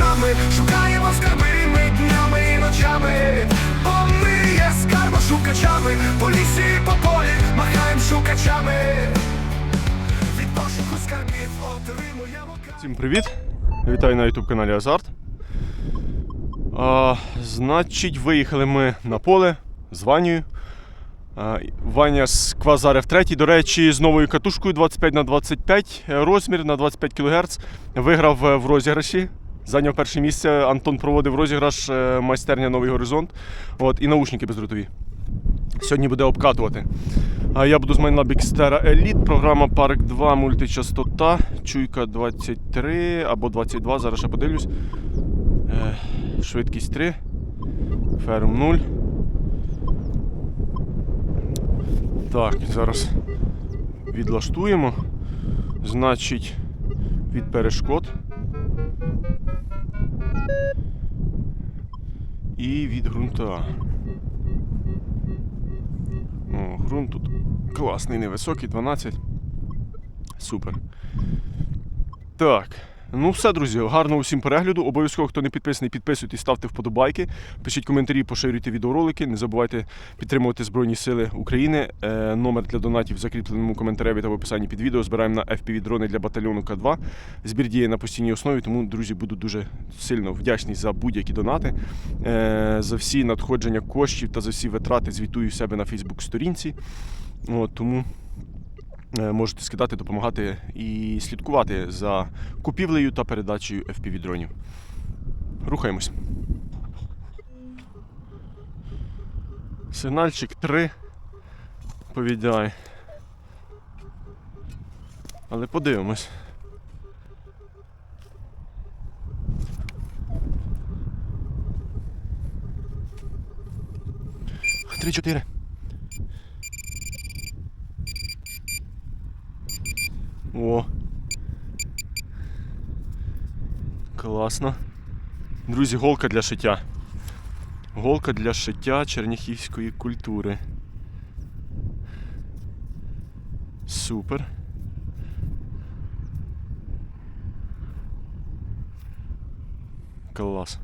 очами, шукаємо скарби ми днями і ночами, бо ми є скарбошукачами, по лісі по полі махаємо шукачами. Від пошуку скарбів отримуємо Всім привіт! Вітаю на YouTube каналі Азарт. А, значить, виїхали ми на поле з Ванією. Ваня з Квазар F3, до речі, з новою катушкою 25 на 25 е, розмір на 25 кГц. Виграв е, в розіграші. Зайняв перше місце. Антон проводив розіграш е, майстерня Новий Горизонт. От, і наушники бездротові. Сьогодні буде обкатувати. А я буду з майна Bigstera Elite, програма Park 2 мультичастота, чуйка 23 або 22, зараз ще подивлюсь. Е, швидкість 3, ферм 0. Так, зараз відлаштуємо. Значить, від перешкод. І від ґрунта. О, ґрунт тут класний, невисокий, 12. Супер. Так. Ну все, друзі, гарного всім перегляду. Обов'язково, хто не підписаний, підписуйтесь, ставте вподобайки, пишіть коментарі, поширюйте відеоролики. Не забувайте підтримувати Збройні Сили України. Е, номер для донатів в закріпленому коментареві та в описанні під відео. Збираємо на FPV дрони для батальйону К2. Збір діє на постійній основі, тому, друзі, буду дуже сильно вдячний за будь-які донати, е, за всі надходження коштів та за всі витрати звітую себе на Фейсбук-сторінці. Тому можете скидати, допомагати і слідкувати за купівлею та передачею FPV-дронів. Рухаємось. Сигнальчик 3. Повідяй. Але подивимось. Три-чотири. О. Класно. Друзі, голка для шиття. Голка для шиття черніхівської культури. Супер. Клас.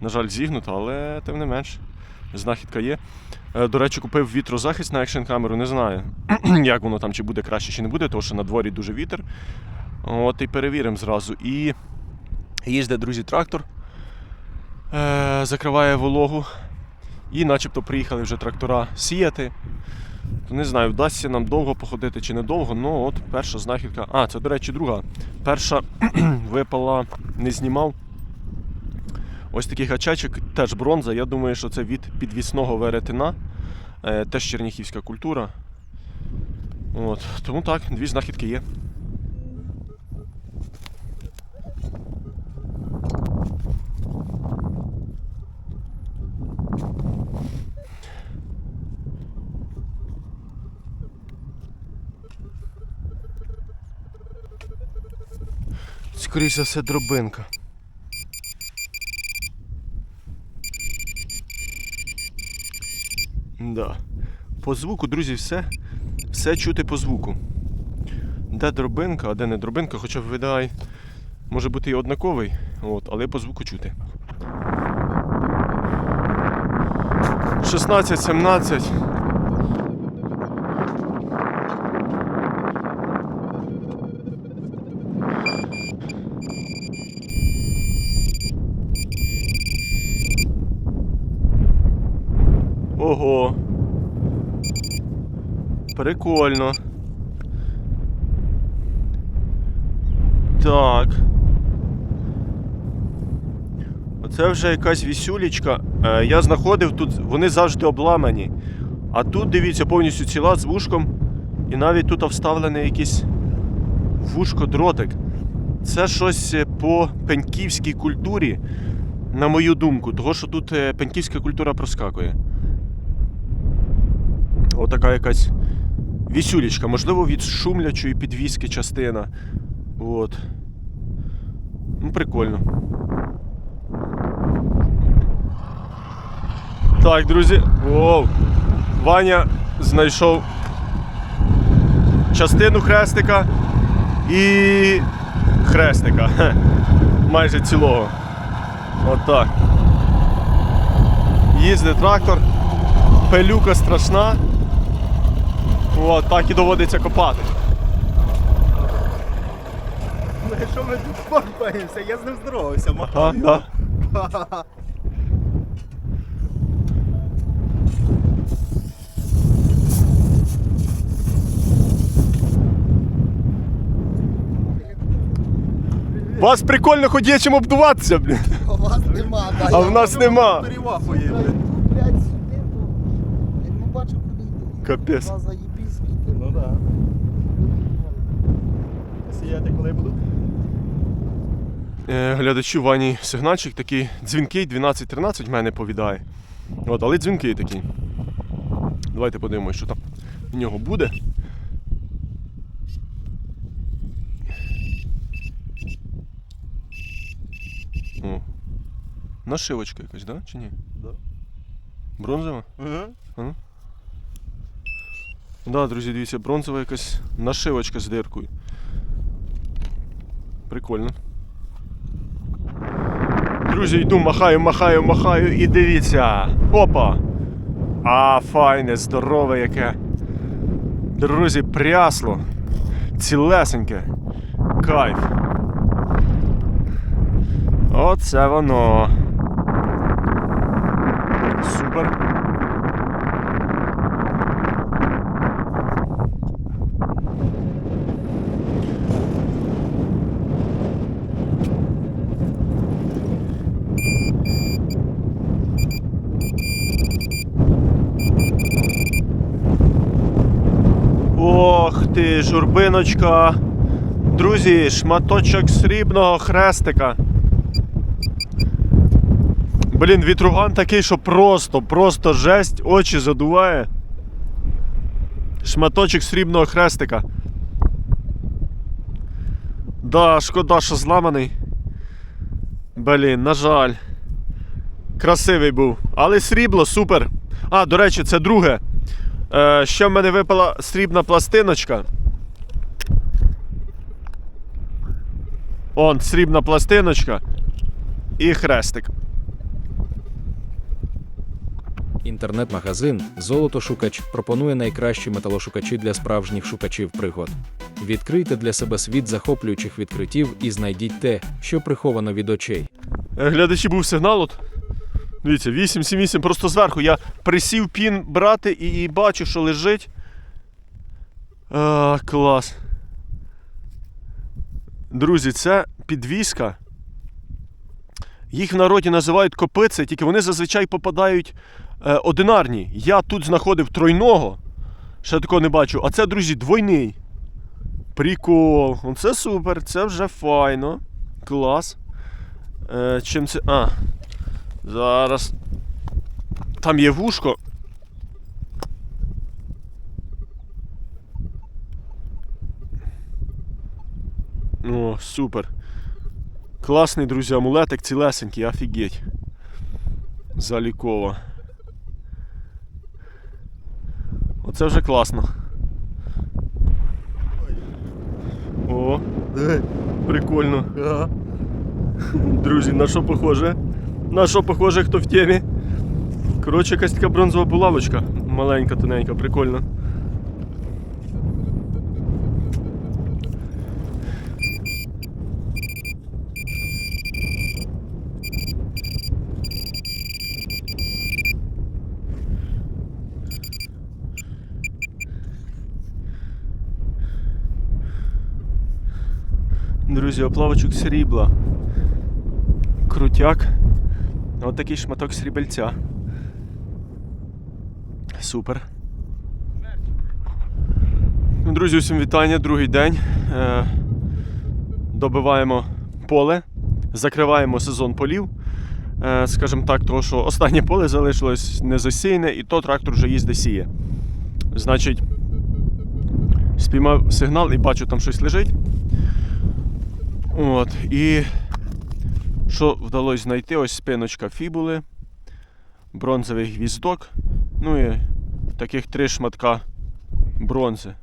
На жаль, зігнута, але тим не менш. Знахідка є. Е, До речі, купив вітрозахист на екшн камеру, не знаю, як воно там, чи буде краще, чи не буде, тому що на дворі дуже вітер. От і перевіримо зразу. І їздить, друзі, трактор, е, закриває вологу. І начебто приїхали вже трактора сіяти. То не знаю, вдасться нам довго походити чи недовго, ну от перша знахідка. А, це, до речі, друга. Перша випала, не знімав. Ось такий гачачок, теж бронза. Я думаю, що це від підвісного веретена. Е, теж черніхівська культура. От. Тому так, дві знахідки є. Скоріше все, дробинка. Да. По звуку, друзі, все, все чути по звуку. Де дробинка, а де не дробинка, хоча видай, може бути і однаковий, от, але по звуку чути. 16, 17. Ого. Прикольно. Так. Оце вже якась вісюлічка. Е, я знаходив тут, вони завжди обламані. А тут, дивіться, повністю ціла з вушком. І навіть тут вставлений якийсь вушко дротик. Це щось е, по пеньківській культурі, на мою думку, того що тут е, пеньківська культура проскакує. Отака якась вісюлічка, можливо, від шумлячої підвіски частина. От. Ну, прикольно. Так, друзі. Воу. Ваня знайшов частину хрестика і хрестика. Хе. майже цілого. Отак. Їздить трактор, пилюка страшна. От, так і доводиться копати. Ну, Якщо ми тут порпаємося, я з ним здоровався, А, махав. да. Вас прикольно хоч є чим обдуватися, блін. У вас нема, да. А в нас нема. Перевахує, блядь. Блять, сюди, то я не бачу, куди йти. Капець. Два заєбісь, скільки. Ну да. Сіяти коли буду? Е, глядачі Вані сигнальчик такий дзвінкий 12-13 в мене повідає. От, але дзвінкий такий. Давайте подивимось, що там в нього буде. О. Нашивочка якась, да? Чи ні? Да. Бронзова? Угу. Да, друзі, дивіться, бронзова якась нашивочка з диркою. Прикольно. Друзі, йду, махаю, махаю, махаю і дивіться. Опа! А, файне, здорове яке. Друзі, прясло. Цілесеньке. Кайф. Оце воно. Супер. Ох ти, журбиночка. Друзі, шматочок срібного хрестика. Блін, вітруган такий, що просто, просто жесть, очі задуває. Шматочок срібного хрестика. Да, шкода, що зламаний. Блін, на жаль. Красивий був. Але срібло, супер. А, до речі, це друге. Е, ще в мене випала срібна пластиночка. Он, срібна пластиночка і хрестик. Інтернет-магазин Золотошукач пропонує найкращі металошукачі для справжніх шукачів пригод. Відкрийте для себе світ захоплюючих відкриттів і знайдіть те, що приховано від очей. Е, Глядачі був сигнал. От. Дивіться, 878 просто зверху. Я присів пін брати і, і бачу, що лежить. А, клас. Друзі, це підвіска. Їх в народі називають копиці, тільки вони зазвичай попадають е, одинарні. Я тут знаходив тройного. Ще такого не бачу. А це, друзі, двойний. Прикол. Це супер, це вже файно. Клас. Е, чим це. А. Зараз. Там є вушко. О, супер. Класний, друзі, амулетик цілесенький, офігеть. Залікова. Оце вже класно. О, прикольно. Друзі, на що похоже? На що похоже, хто в темі? Коротше, якась така бронзова булавочка. Маленька, тоненька, прикольно. Друзі, оплавочок срібла. Крутяк. От такий шматок срібельця. Супер. Друзі, усім вітання, другий день. Е, добиваємо поле, закриваємо сезон полів. Е, скажімо так, тому що останнє поле залишилось незасіяне, і то трактор вже їздить сіє. Значить, спіймав сигнал і бачу, там щось лежить. От, і що вдалося знайти? Ось спиночка фібули, бронзовий гвіздок, ну і таких три шматка бронзи.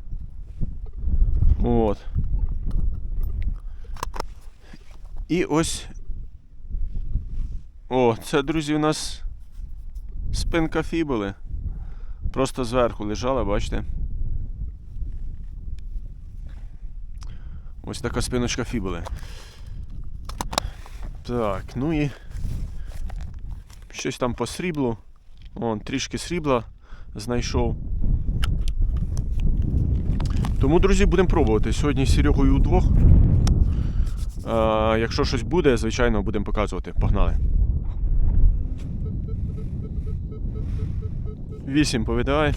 От. І ось О, це, друзі, у нас спинка фібули. Просто зверху лежала, бачите? Ось така спиночка фібули. Так, ну і щось там по сріблу. Вон, трішки срібла знайшов. Тому, друзі, будемо пробувати. Сьогодні з Серегою удвох. А, якщо щось буде, звичайно, будемо показувати. Погнали. Вісім повідає.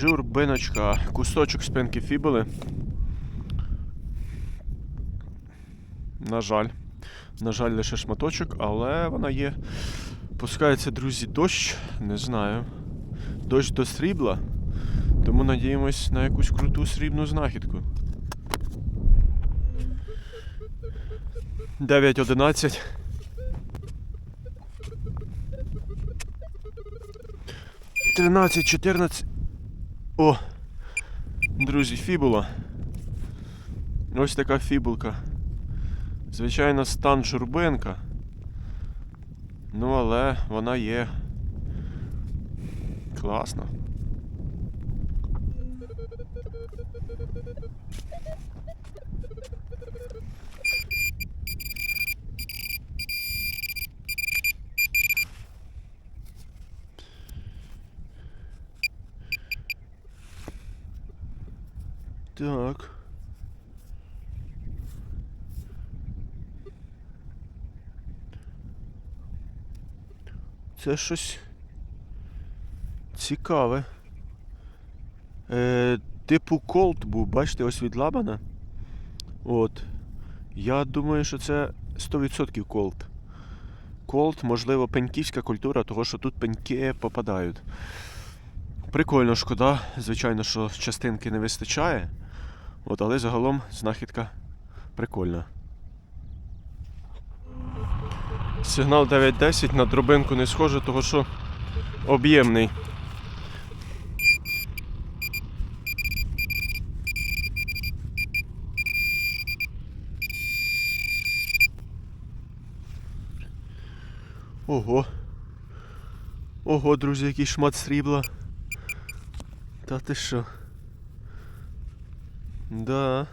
Журбиночка, кусочок спинки фібули. На жаль. На жаль, лише шматочок, але вона є. Пускається, друзі, дощ, не знаю. Дощ до срібла. Тому надіємось на якусь круту срібну знахідку. 9.11. Тринадцять, чотирнадцять. О! Друзі, фібула. Ось така фібулка. Звичайно, стан Журбенка. Ну, але вона є. Класно. Так. Це щось цікаве. Е, типу колт був, бачите, ось від Лабана. От. Я думаю, що це 100% колт. Колт, можливо, пеньківська культура, того що тут пеньки попадають. Прикольно, шкода. Звичайно, що частинки не вистачає. От, але загалом знахідка прикольна. Сигнал 9.10 на дробинку не схоже, того що об'ємний. Ого. Ого, друзі, який шмат срібла. Та ти що? Да.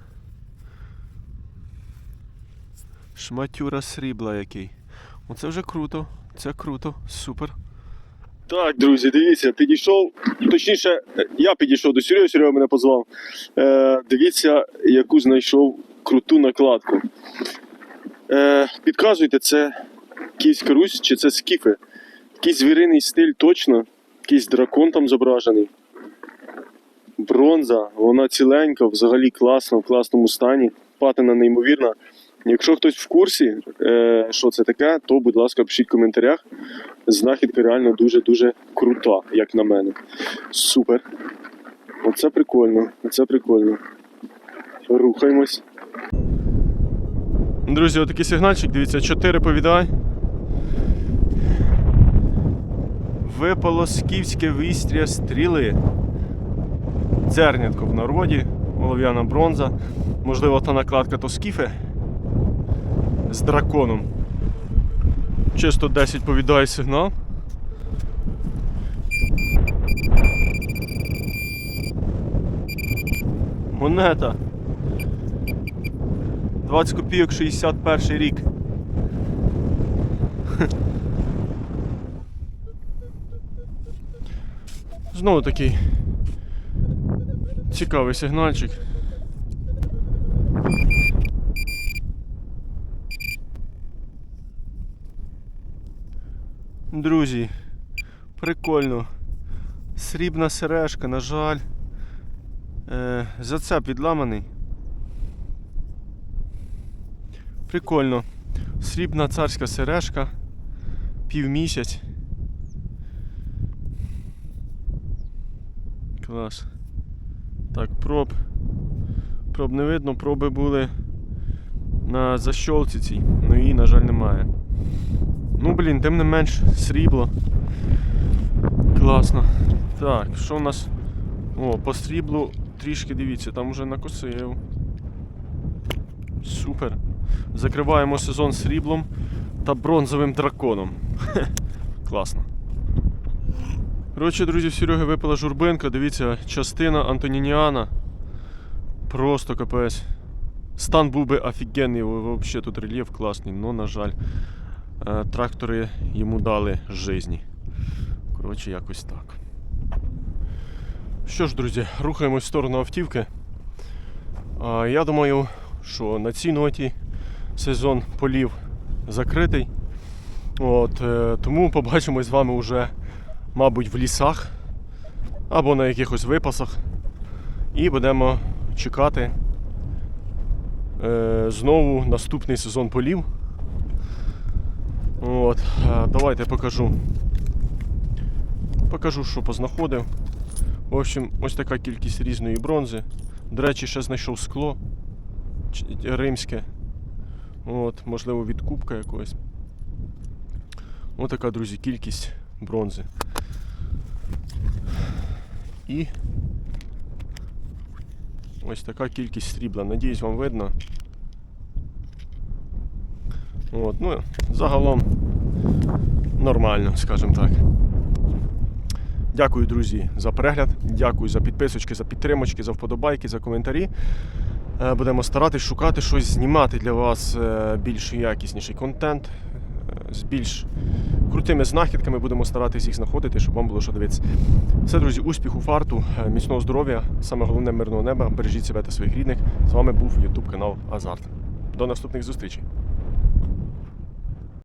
Шматюра срібла який. Оце вже круто. Це круто. Супер. Так, друзі, дивіться, підійшов. Точніше, я підійшов до Сереги, Серега мене позвав. Е, дивіться, яку знайшов круту накладку. Е, підказуйте, це Київська Русь чи це скіфи? Якийсь звіриний стиль точно, якийсь дракон там зображений. Бронза, вона ціленька, взагалі класна, в класному стані. Патина неймовірна. Якщо хтось в курсі, е, що це таке, то, будь ласка, пишіть в коментарях. Знахідка реально дуже-дуже крута, як на мене. Супер. Оце прикольно, оце прикольно. Рухаємось. Друзі, отакий сигнальчик, дивіться, 4 повідай. Випало скіфське вістря стріли. Дзернятко в народі, олов'яна бронза. Можливо, та накладка то скіфи з драконом. Чисто 10 повідає сигнал. Монета. 20 копійок 61 рік. Знову такий цікавий сигнальчик. Друзі, прикольно. Срібна сережка, на жаль. Е, зацеп відламаний. Прикольно. Срібна царська сережка. Півмісяць. Клас. Так, проб. Проб не видно, проби були на защолці цій. Ну її, на жаль, немає. Ну, блін, тим не менш, срібло. Класно. Так, що у нас О, по сріблу трішки дивіться, там вже накосив. Супер. Закриваємо сезон сріблом та бронзовим драконом. Класно. Коротше, друзі, в Сереги випала журбинка. Дивіться, частина Антонініана. Просто капець. Стан був би офігенний, взагалі тут рельєф класний, але, на жаль, е, трактори йому дали жизні. Коротше, якось так. Що ж, друзі, рухаємось в сторону автівки. Я думаю, що на цій ноті сезон полів закритий. От, е, тому побачимось з вами вже, мабуть, в лісах або на якихось випасах. І будемо чекати е, знову наступний сезон полів. От, е, давайте покажу. Покажу, що познаходив. В общем, ось така кількість різної бронзи. До речі, ще знайшов скло римське. От, можливо, від кубка якогось. Ось така, друзі, кількість бронзи. І ось така кількість срібла. Надіюсь, вам видно. От, ну, загалом нормально, скажімо так. Дякую, друзі, за перегляд. Дякую за підписочки, за підтримочки, за вподобайки, за коментарі. Е, Будемо старатись шукати щось, знімати для вас е, більш якісніший контент. е, З більш крутими знахідками будемо старатися їх знаходити, щоб вам було що дивитися. Все, друзі, успіху, фарту, е, міцного здоров'я, саме головне мирного неба. Бережіть себе та своїх рідних. З вами був YouTube канал Азарт. До наступних зустрічей.